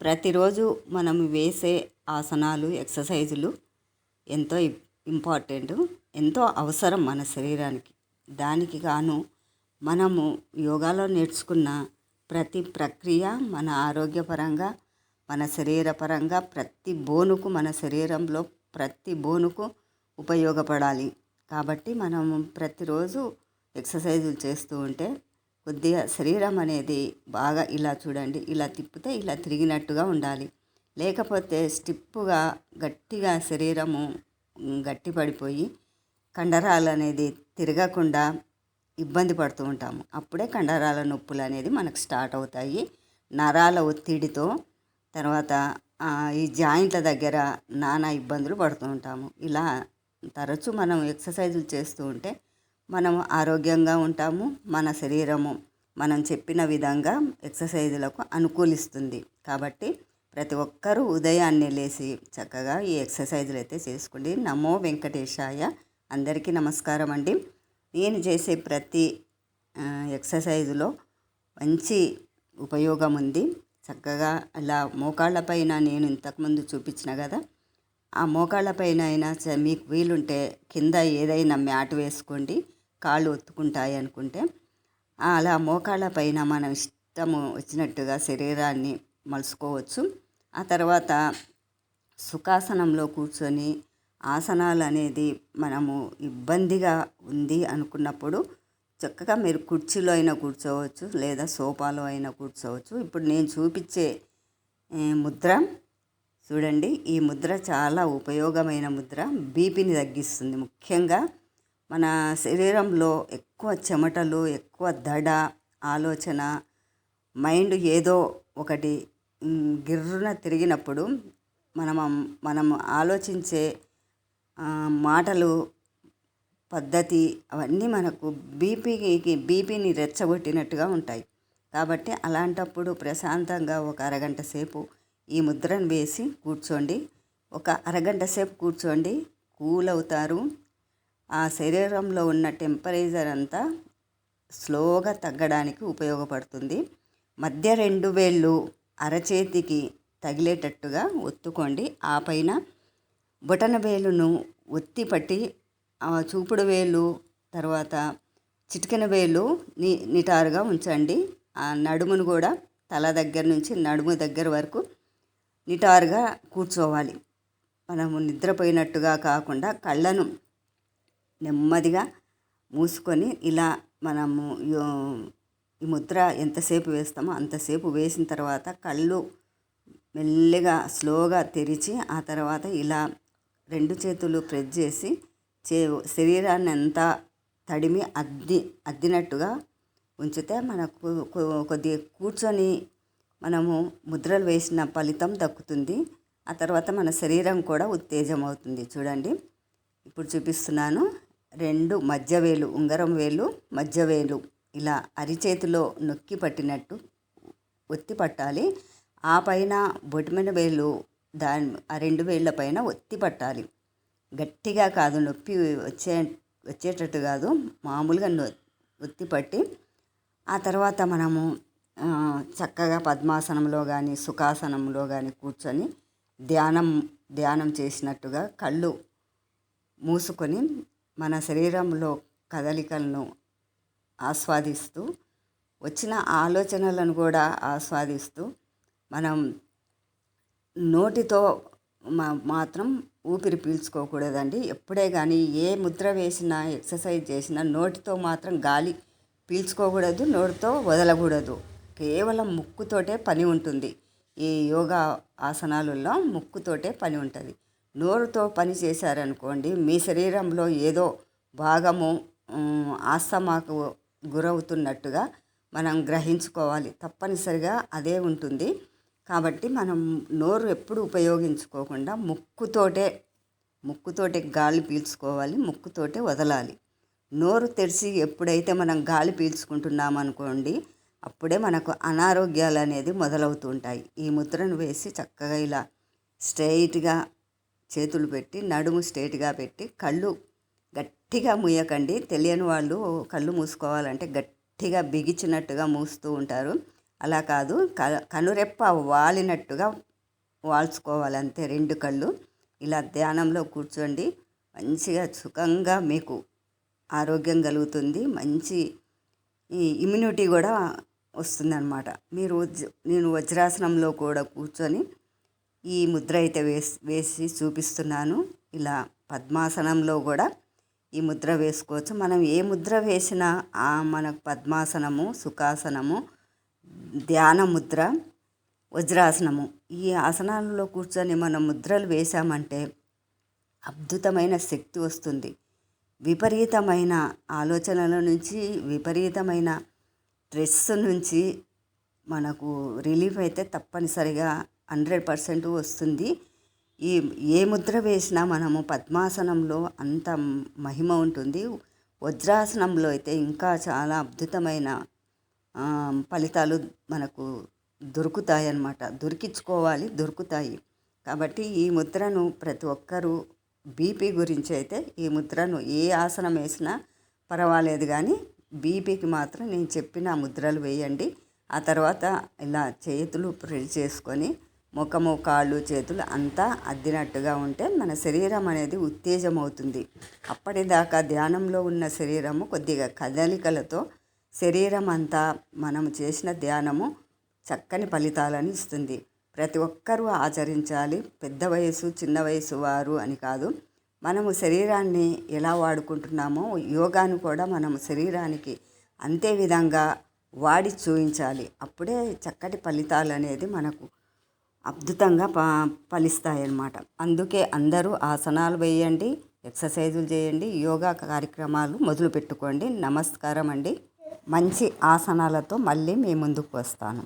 ప్రతిరోజు మనం వేసే ఆసనాలు ఎక్సర్సైజులు ఎంతో ఇంపార్టెంట్ ఎంతో అవసరం మన శరీరానికి. దానికి గాను మనము యోగాలో నేర్చుకున్న ప్రతి ప్రక్రియ మన ఆరోగ్యపరంగా మన శరీరపరంగా ప్రతి బోనుకు మన శరీరంలో ప్రతి బోనుకు ఉపయోగపడాలి. కాబట్టి మనము ప్రతిరోజు ఎక్సర్సైజులు చేస్తూ ఉంటే కొద్దిగా శరీరం అనేది బాగా ఇలా చూడండి ఇలా తిప్పితే ఇలా తిరిగినట్టుగా ఉండాలి. లేకపోతే స్టిప్పుగా గట్టిగా శరీరము గట్టి పడిపోయి కండరాలు అనేది తిరగకుండా ఇబ్బంది పడుతూ ఉంటాము. అప్పుడే కండరాల నొప్పులు అనేది మనకు స్టార్ట్ అవుతాయి. నరాల ఒత్తిడితో తర్వాత ఈ జాయింట్ల దగ్గర నానా ఇబ్బందులు పడుతూ ఉంటాము. ఇలా తరచూ మనం ఎక్సర్సైజులు చేస్తూ ఉంటే మనం ఆరోగ్యంగా ఉంటాము మన శరీరము మనం చెప్పిన విధంగా ఎక్సర్సైజులకు అనుకూలిస్తుంది. కాబట్టి ప్రతి ఒక్కరూ ఉదయాన్నే లేచి చక్కగా ఈ ఎక్సర్సైజులు అయితే చేసుకోండి. నమో వెంకటేశాయ. అందరికీ నమస్కారం అండి. నేను చేసే ప్రతి ఎక్సర్సైజులో మంచి ఉపయోగం ఉంది. చక్కగా అలా మోకాళ్ళపైన నేను ఇంతకుముందు చూపించిన కదా ఆ మోకాళ్ళపైన అయినా మీకు వీలుంటే కింద ఏదైనా మ్యాట్ వేసుకోండి. కాళ్ళు ఒత్తుకుంటాయి అనుకుంటే అలా మోకాళ్ళ పైన మనం ఇష్టము వచ్చినట్టుగా శరీరాన్ని మలుసుకోవచ్చు ఆ తర్వాత సుఖాసనంలో కూర్చొని ఆసనాలు అనేది మనము ఇబ్బందిగా ఉంది అనుకున్నప్పుడు చక్కగా మీరు కుర్చీలో అయినా కూర్చోవచ్చు లేదా సోఫాలో అయినా కూర్చోవచ్చు. ఇప్పుడు నేను చూపించే ముద్ర చూడండి ఈ ముద్ర చాలా ఉపయోగమైన ముద్ర. బీపీని తగ్గిస్తుంది ముఖ్యంగా. మన శరీరంలో ఎక్కువ చెమటలు ఎక్కువ దడ ఆలోచన మైండ్ ఏదో ఒకటి గిర్రున తిరిగినప్పుడు మనం మనం ఆలోచించే మాటలు పద్ధతి అవన్నీ మనకు బీపీకి బీపీని రెచ్చగొట్టినట్టుగా ఉంటాయి. కాబట్టి అలాంటప్పుడు ప్రశాంతంగా ఒక అరగంట సేపు ఈ ముద్రను వేసి కూర్చోండి. ఒక అరగంట సేపు కూర్చోండి. కూల్ అవుతారు ఆ శరీరంలో ఉన్న టెంపరేచర్ అంతా స్లోగా తగ్గడానికి ఉపయోగపడుతుంది. మధ్య రెండు వేళ్ళు అరచేతికి తగిలేటట్టుగా ఒత్తుకోండి. ఆ పైన బొటన వేలును ఒత్తి పట్టి చూపుడు వేలు తర్వాత చిటికెన వేలు ని నిటారుగా ఉంచండి. ఆ నడుమును కూడా తల దగ్గర నుంచి నడుము దగ్గర వరకు నిటారుగా కూర్చోవాలి. మనము నిద్రపోయినట్టుగా కాకుండా కళ్ళను నెమ్మదిగా మూసుకొని ఇలా మనము ఈ ముద్ర ఎంతసేపు వేస్తామో అంతసేపు వేసిన తర్వాత కళ్ళు మెల్లిగా స్లోగా తెరిచి ఆ తర్వాత ఇలా రెండు చేతులు ప్రెస్ చేసి చే శరీరాన్ని అంతా తడిమి అద్ది అద్దినట్టుగా ఉంచితే మనకు కొద్దిగా కూర్చొని మనము ముద్రలు వేసిన ఫలితం దక్కుతుంది. ఆ తర్వాత మన శరీరం కూడా ఉత్తేజం అవుతుంది చూడండి. ఇప్పుడు చూపిస్తున్నాను. రెండు మధ్యవేలు ఉంగరం వేలు మధ్యవేలు ఇలా అరిచేతిలో నొక్కి పట్టినట్టు ఒత్తి పట్టాలి. ఆ పైన బొటిమిన వేలు దాని ఆ రెండు వేళ్ళ పైన ఒత్తి పట్టాలి. గట్టిగా కాదు నొప్పి వచ్చే వచ్చేటట్టు కాదు. మామూలుగా ఒత్తి పట్టి ఆ తర్వాత మనము చక్కగా పద్మాసనంలో కానీ సుఖాసనంలో కానీ కూర్చొని ధ్యానం ధ్యానం చేసినట్టుగా కళ్ళు మూసుకొని మన శరీరంలో కదలికలను ఆస్వాదిస్తూ వచ్చిన ఆలోచనలను కూడా ఆస్వాదిస్తూ మనం నోటితో మాత్రం ఊపిరి పీల్చుకోకూడదండి. ఎప్పుడే కానీ ఏ ముద్ర వేసినా ఎక్సర్సైజ్ చేసినా నోటితో మాత్రం గాలి పీల్చుకోకూడదు నోటితో వదలకూడదు. కేవలం ముక్కుతోటే పని ఉంటుంది. ఈ యోగా ఆసనాలలో ముక్కుతోటే పని ఉంటుంది. నోరుతో పని చేశారనుకోండి మీ శరీరంలో ఏదో భాగము ఆస్తమాకు గురవుతున్నట్టుగా మనం గ్రహించుకోవాలి. తప్పనిసరిగా అదే ఉంటుంది. కాబట్టి మనం నోరు ఎప్పుడు ఉపయోగించుకోకుండా ముక్కుతోటే ముక్కుతోటే గాలి పీల్చుకోవాలి ముక్కుతోటే వదలాలి. నోరు తెరిచి ఎప్పుడైతే మనం గాలి పీల్చుకుంటున్నాం అనుకోండి అప్పుడే మనకు అనారోగ్యాలు అనేది మొదలవుతుంటాయి ఈ ముద్రను వేసి చక్కగా ఇలా స్ట్రైట్గా చేతులు పెట్టి నడుము స్ట్రేట్గా పెట్టి కళ్ళు గట్టిగా మూయకండి. తెలియని వాళ్ళు కళ్ళు మూసుకోవాలంటే గట్టిగా బిగించినట్టుగా మూస్తూ ఉంటారు. అలా కాదు క కనురెప్ప వాలినట్టుగా వాల్చుకోవాలి అంతే రెండు కళ్ళు. ఇలా ధ్యానంలో కూర్చోండి. మంచిగా సుఖంగా మీకు ఆరోగ్యం కలుగుతుంది. మంచి ఈ ఇమ్యూనిటీ కూడా వస్తుందన్నమాట. మీరు వజ్ర- నేను వజ్రాసనంలో కూడా కూర్చొని ఈ ముద్ర అయితే వేసి వేసి చూపిస్తున్నాను. ఇలా పద్మాసనంలో కూడా ఈ ముద్ర వేసుకోవచ్చు. మనం ఏ ముద్ర వేసినా ఆ మనకు పద్మాసనము సుఖాసనము ధ్యాన ముద్ర వజ్రాసనము ఈ ఆసనాలలో కూర్చొని మనం ముద్రలు వేశామంటే అద్భుతమైన శక్తి వస్తుంది. విపరీతమైన ఆలోచనల నుంచి విపరీతమైన స్ట్రెస్ నుంచి మనకు రిలీఫ్ అయితే తప్పనిసరిగా హండ్రెడ్ పర్సెంట్ వస్తుంది. ఈ ఏ ముద్ర వేసినా మనము పద్మాసనంలో అంత మహిమ ఉంటుంది. వజ్రాసనంలో అయితే ఇంకా చాలా అద్భుతమైన ఫలితాలు మనకు దొరుకుతాయి అన్నమాట దొరికించుకోవాలి దొరుకుతాయి. కాబట్టి ఈ ముద్రను ప్రతి ఒక్కరూ బీపీ గురించి అయితే ఈ ముద్రను ఏ ఆసనం వేసినా పర్వాలేదు కానీ బీపీకి మాత్రం నేను చెప్పిన ముద్రలు వేయండి. ఆ తర్వాత ఇలా చేతులు ప్రెస్ చేసుకొని ముఖము కాళ్ళు చేతులు అంతా అద్దినట్టుగా ఉంటే మన శరీరం అనేది ఉత్తేజం అవుతుంది అప్పటిదాకా ధ్యానంలో ఉన్న శరీరము కొద్దిగా కదలికలతో శరీరం అంతా మనం చేసిన ధ్యానము చక్కని ఫలితాలను ఇస్తుంది. ప్రతి ఒక్కరూ ఆచరించాలి. పెద్ద వయసు చిన్న వయసు వారు అని కాదు. మనము శరీరాన్ని ఎలా వాడుకుంటున్నామో యోగాను కూడా మనం శరీరానికి అంతే విధంగా వాడి చూపించాలి అప్పుడే చక్కటి ఫలితాలు అనేది మనకు అద్భుతంగా ప ఫలిస్తాయన్నమాట. అందుకే అందరూ ఆసనాలు వేయండి ఎక్సర్సైజులు చేయండి యోగా కార్యక్రమాలు మొదలు పెట్టుకోండి. నమస్కారం అండి మంచి ఆసనాలతో మళ్ళీ మీ ముందుకు వస్తాను.